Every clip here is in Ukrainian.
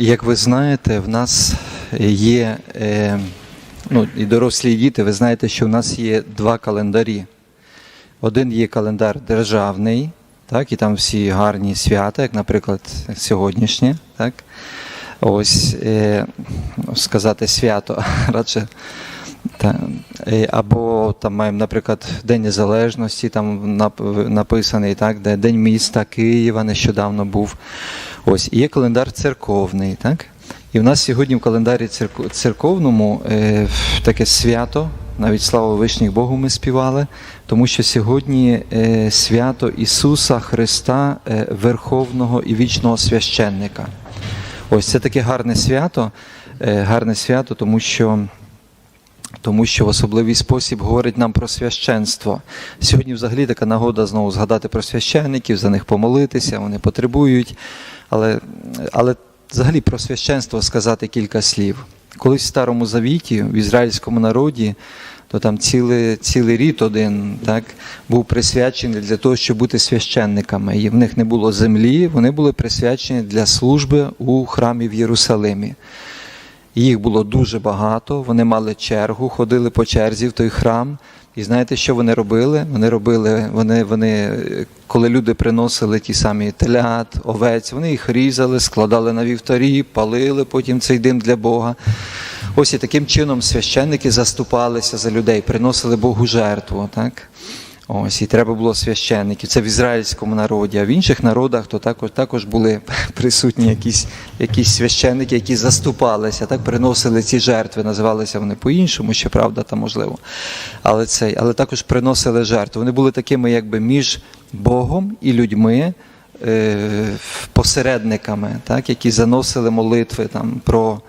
Як ви знаєте, в нас є, е, ну і дорослі і діти, ви знаєте, що в нас є два календарі. Один є календар державний, так, і там всі гарні свята, як, наприклад, сьогоднішнє. Так. Ось е, сказати свято радше. Та, е, або там маємо, наприклад, День Незалежності, там нап- написаний, так, де День міста Києва нещодавно був. Ось, і є календар церковний, так? І в нас сьогодні в календарі церк- церковному е, таке свято, навіть слава вишніх Богу ми співали, тому що сьогодні е, свято Ісуса Христа, е, Верховного і вічного священника. Ось це таке гарне свято, е, гарне свято, тому що. Тому що в особливий спосіб говорить нам про священство. Сьогодні взагалі така нагода знову згадати про священників, за них помолитися, вони потребують. Але, але взагалі про священство сказати кілька слів. Колись в Старому Завіті, в ізраїльському народі, то там цілий, цілий рід один так, був присвячений для того, щоб бути священниками. І в них не було землі, вони були присвячені для служби у храмі в Єрусалимі. Їх було дуже багато, вони мали чергу, ходили по черзі в той храм. І знаєте, що вони робили? Вони робили, вони, вони, коли люди приносили ті самі телят, овець, вони їх різали, складали на вівтарі, палили потім цей дим для Бога. Ось і таким чином священники заступалися за людей, приносили Богу жертву. Так? Ось, і треба було священників. Це в ізраїльському народі, а в інших народах то також, також були присутні якісь, якісь священники, які заступалися, так приносили ці жертви, називалися вони по-іншому, ще правда, там можливо. Але, цей, але також приносили жертви. Вони були такими якби між Богом і людьми, е, посередниками, так, які заносили молитви там, про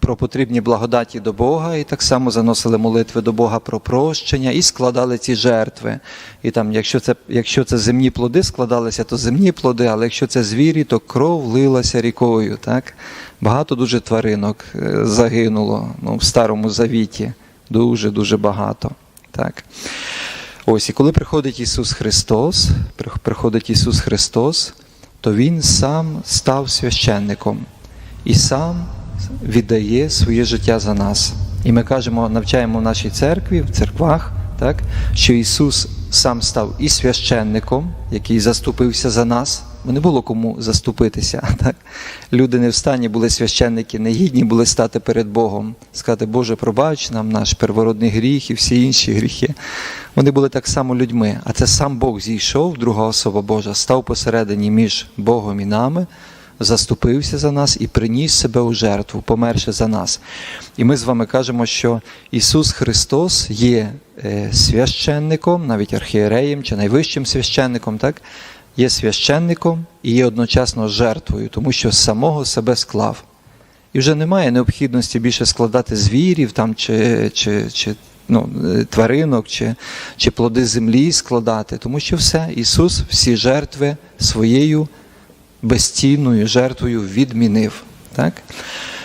про потрібні благодаті до Бога, і так само заносили молитви до Бога про прощення і складали ці жертви. І там, якщо це, якщо це земні плоди складалися, то земні плоди, але якщо це звірі, то кров лилася рікою. Так? Багато дуже тваринок е, загинуло ну, в Старому Завіті. Дуже-дуже багато. Так. Ось, і коли приходить Ісус Христос, при- приходить Ісус Христос, то Він сам став священником і сам віддає своє життя за нас. І ми кажемо, навчаємо в нашій церкві, в церквах, так, що Ісус сам став і священником, який заступився за нас. Бо не було кому заступитися. Так? Люди не в стані були священники, не гідні були стати перед Богом, сказати, Боже, пробач нам наш первородний гріх і всі інші гріхи. Вони були так само людьми. А це сам Бог зійшов, друга особа Божа, став посередині між Богом і нами, заступився за нас і приніс себе у жертву, померши за нас. І ми з вами кажемо, що Ісус Христос є е, священником, навіть архієреєм чи найвищим священником, так? є священником і є одночасно жертвою, тому що самого себе склав. І вже немає необхідності більше складати звірів там, чи, чи, чи ну, е, тваринок, чи, чи плоди землі складати, тому що все, Ісус всі жертви своєю безцінною жертвою відмінив. Так?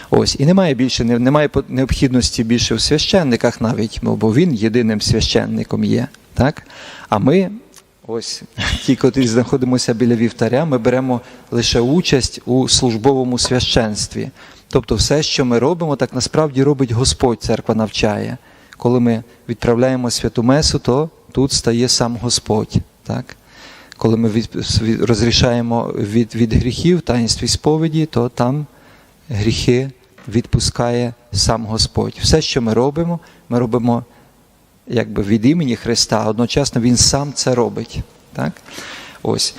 Ось, і немає більше, немає необхідності більше в священниках навіть, бо він єдиним священником є. Так? А ми, ось ті, котрі знаходимося біля вівтаря, ми беремо лише участь у службовому священстві. Тобто все, що ми робимо, так насправді робить Господь, церква навчає. Коли ми відправляємо святу Месу, то тут стає сам Господь. Так? Коли ми від, розрішаємо від, від гріхів таїнстві сповіді, то там гріхи відпускає сам Господь. Все, що ми робимо, ми робимо якби від імені Христа, а одночасно Він сам це робить. Так? Ось.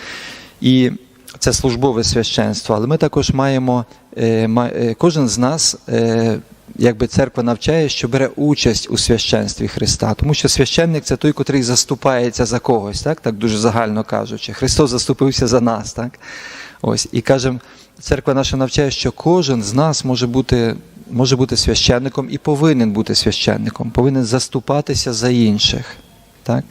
І це службове священство, але ми також маємо, е, е, кожен з нас, е, якби церква навчає, що бере участь у священстві Христа. Тому що священник це той, котрий заступається за когось, так, так дуже загально кажучи. Христос заступився за нас. Так? Ось. І кажемо, церква наша навчає, що кожен з нас може бути, може бути священником і повинен бути священником, повинен заступатися за інших. Так?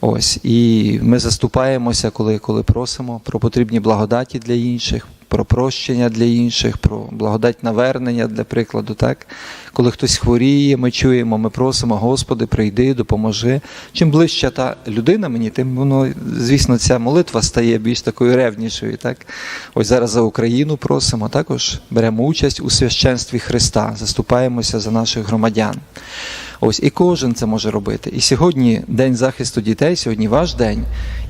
Ось, і ми заступаємося, коли, коли просимо про потрібні благодаті для інших, про прощення для інших, про благодать навернення для прикладу. Так? Коли хтось хворіє, ми чуємо, ми просимо, Господи, прийди, допоможи. Чим ближча та людина мені, тим воно, звісно, ця молитва стає більш такою ревнішою. Так? Ось зараз за Україну просимо, також беремо участь у священстві Христа, заступаємося за наших громадян. Ось і кожен це може робити. І сьогодні день захисту дітей, сьогодні ваш день.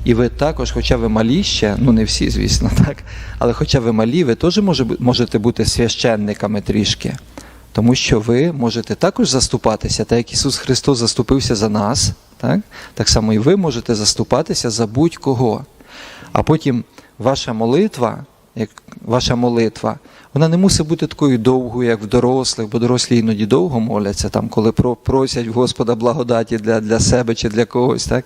І ви також, хоча ви малі ще, ну не всі, звісно, так, але хоча ви малі, ви теж можете бути священниками трішки. Тому що ви можете також заступатися, так як Ісус Христос заступився за нас, так, так само і ви можете заступатися за будь-кого. А потім ваша молитва, як ваша молитва, вона не мусить бути такою довгою, як в дорослих, бо дорослі іноді довго моляться, там, коли про- просять в Господа благодаті для, для себе чи для когось. Так?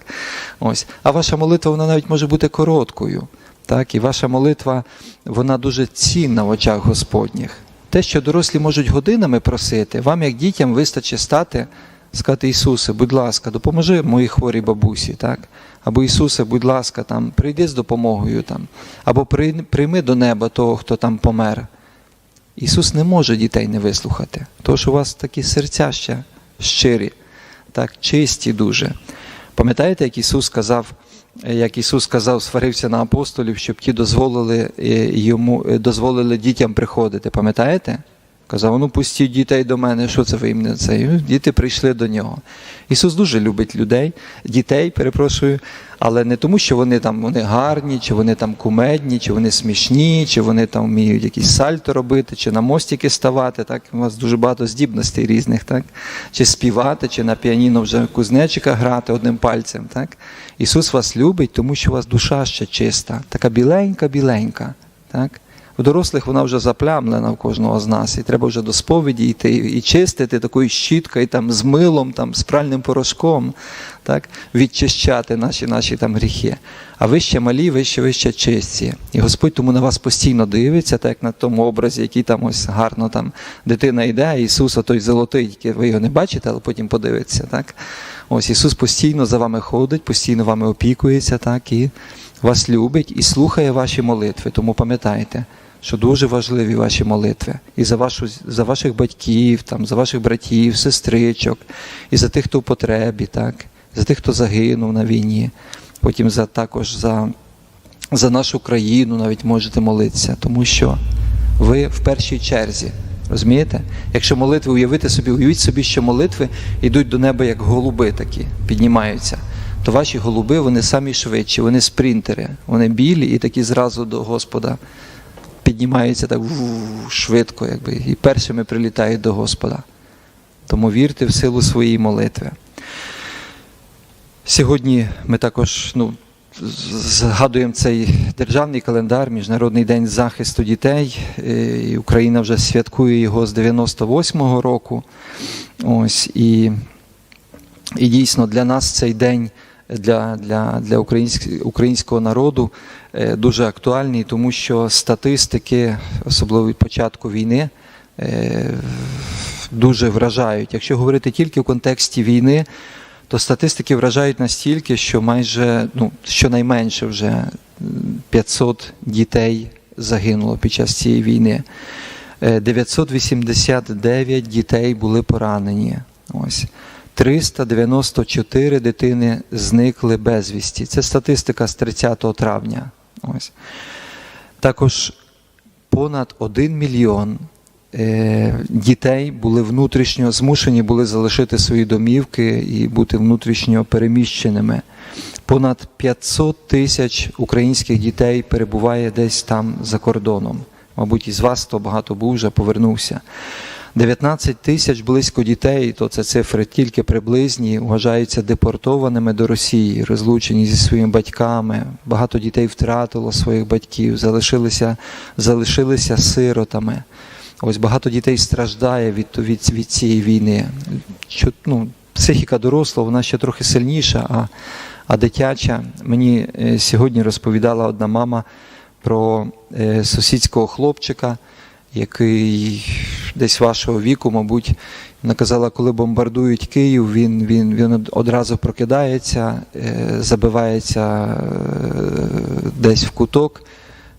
Ось. А ваша молитва вона навіть може бути короткою. Так? І ваша молитва вона дуже цінна в очах Господніх. Те, що дорослі можуть годинами просити, вам, як дітям, вистачить стати, сказати Ісусе, будь ласка, допоможи моїй хворій бабусі, так? Або Ісусе, будь ласка, там, прийди з допомогою, там, або прийми до неба того, хто там помер. Ісус не може дітей не вислухати, тому що у вас такі серця ще щирі, так, чисті дуже. Пам'ятаєте, як Ісус сказав, як Ісус сказав, сварився на апостолів, щоб ті дозволили е, йому, е, дозволили дітям приходити. Пам'ятаєте? Казав, ну пустіть дітей до мене, що це ви їм не це? Діти прийшли до нього. Ісус дуже любить людей, дітей, перепрошую, але не тому, що вони там вони гарні, чи вони там кумедні, чи вони смішні, чи вони там вміють якісь сальто робити, чи на мостики ставати. Так? У вас дуже багато здібностей різних, так? чи співати, чи на піаніно вже кузнечика грати одним пальцем. Так? Ісус вас любить, тому що у вас душа ще чиста, така біленька-біленька. Так? У дорослих вона вже заплямлена в кожного з нас, і треба вже до сповіді йти і чистити такою щіткою, там, з милом, там, з пральним порошком, так, відчищати наші, наші там гріхи. А ви ще малі, ви ще, ви ще чисті. І Господь тому на вас постійно дивиться, так як на тому образі, який там ось гарно там дитина йде, Ісус, той золотий, тільки ви його не бачите, але потім подивиться. Так? Ось Ісус постійно за вами ходить, постійно вами опікується, так, і вас любить і слухає ваші молитви. Тому пам'ятайте, що дуже важливі ваші молитви. І за, вашу, за ваших батьків, там, за ваших братів, сестричок, і за тих, хто в потребі, так, за тих, хто загинув на війні, потім за, також за, за нашу країну навіть можете молитися, тому що ви в першій черзі. Розумієте? Якщо молитви уявити собі, уявіть собі, що молитви йдуть до неба як голуби такі, піднімаються то ваші голуби вони самі швидші, вони спринтери, вони білі і такі зразу до Господа піднімаються так швидко, якби, і першими прилітають до Господа. Тому вірте в силу своєї молитви. Сьогодні ми також ну, згадуємо цей державний календар, Міжнародний день захисту дітей. Е, І Україна вже святкує його з 98-го року. Ось, і і дійсно для нас цей день для, для, для українського народу е, дуже актуальний, тому що статистики, особливо від початку війни, е, дуже вражають. Якщо говорити тільки в контексті війни, то статистики вражають настільки, що майже ну, щонайменше вже 500 дітей загинуло під час цієї війни. Е, 989 дітей були поранені. Ось. 394 дитини зникли безвісті. Це статистика з 30 травня. Ось. Також понад 1 мільйон е, дітей були внутрішньо змушені були залишити свої домівки і бути внутрішньо переміщеними. Понад 500 тисяч українських дітей перебуває десь там за кордоном. Мабуть, із вас то багато був вже повернувся. 19 тисяч близько дітей, то це цифри тільки приблизні, вважаються депортованими до Росії, розлучені зі своїми батьками. Багато дітей втратило своїх батьків, залишилися, залишилися сиротами. Ось багато дітей страждає від, від, від цієї війни. Що, ну, психіка доросла, вона ще трохи сильніша, а, а дитяча. Мені е, сьогодні розповідала одна мама про е, сусідського хлопчика, який десь вашого віку, мабуть, вона казала, коли бомбардують Київ, він, він, він одразу прокидається, е, забивається десь в куток,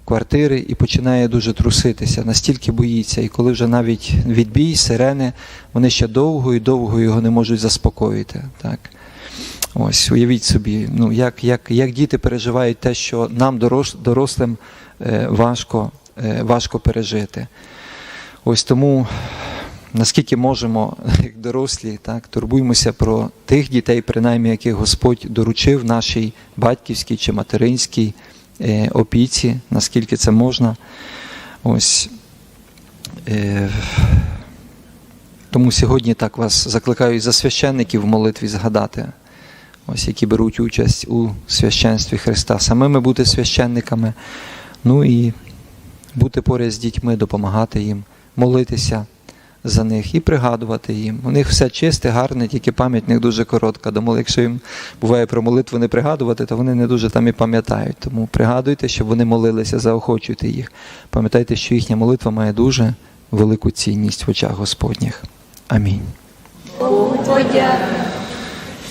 квартири і починає дуже труситися, настільки боїться. І коли вже навіть відбій, сирени, вони ще довго і довго його не можуть заспокоїти. Так. Ось, уявіть собі, ну, як, як, як діти переживають те, що нам, дорос, дорослим, е, важко, е, важко пережити. Ось тому, наскільки можемо, як дорослі, так, турбуємося про тих дітей, принаймні, яких Господь доручив нашій батьківській чи материнській опіці, наскільки це можна. Ось. Е, тому сьогодні так вас закликаю і за священників в молитві згадати, ось які беруть участь у священстві Христа, самими бути священниками, ну і бути поряд з дітьми, допомагати їм, молитися за них і пригадувати їм. У них все чисте, гарне, тільки пам'ять них дуже коротка. Тому якщо їм буває про молитву не пригадувати, то вони не дуже там і пам'ятають. Тому пригадуйте, щоб вони молилися, заохочуйте їх. Пам'ятайте, що їхня молитва має дуже велику цінність в очах Господніх. Амінь.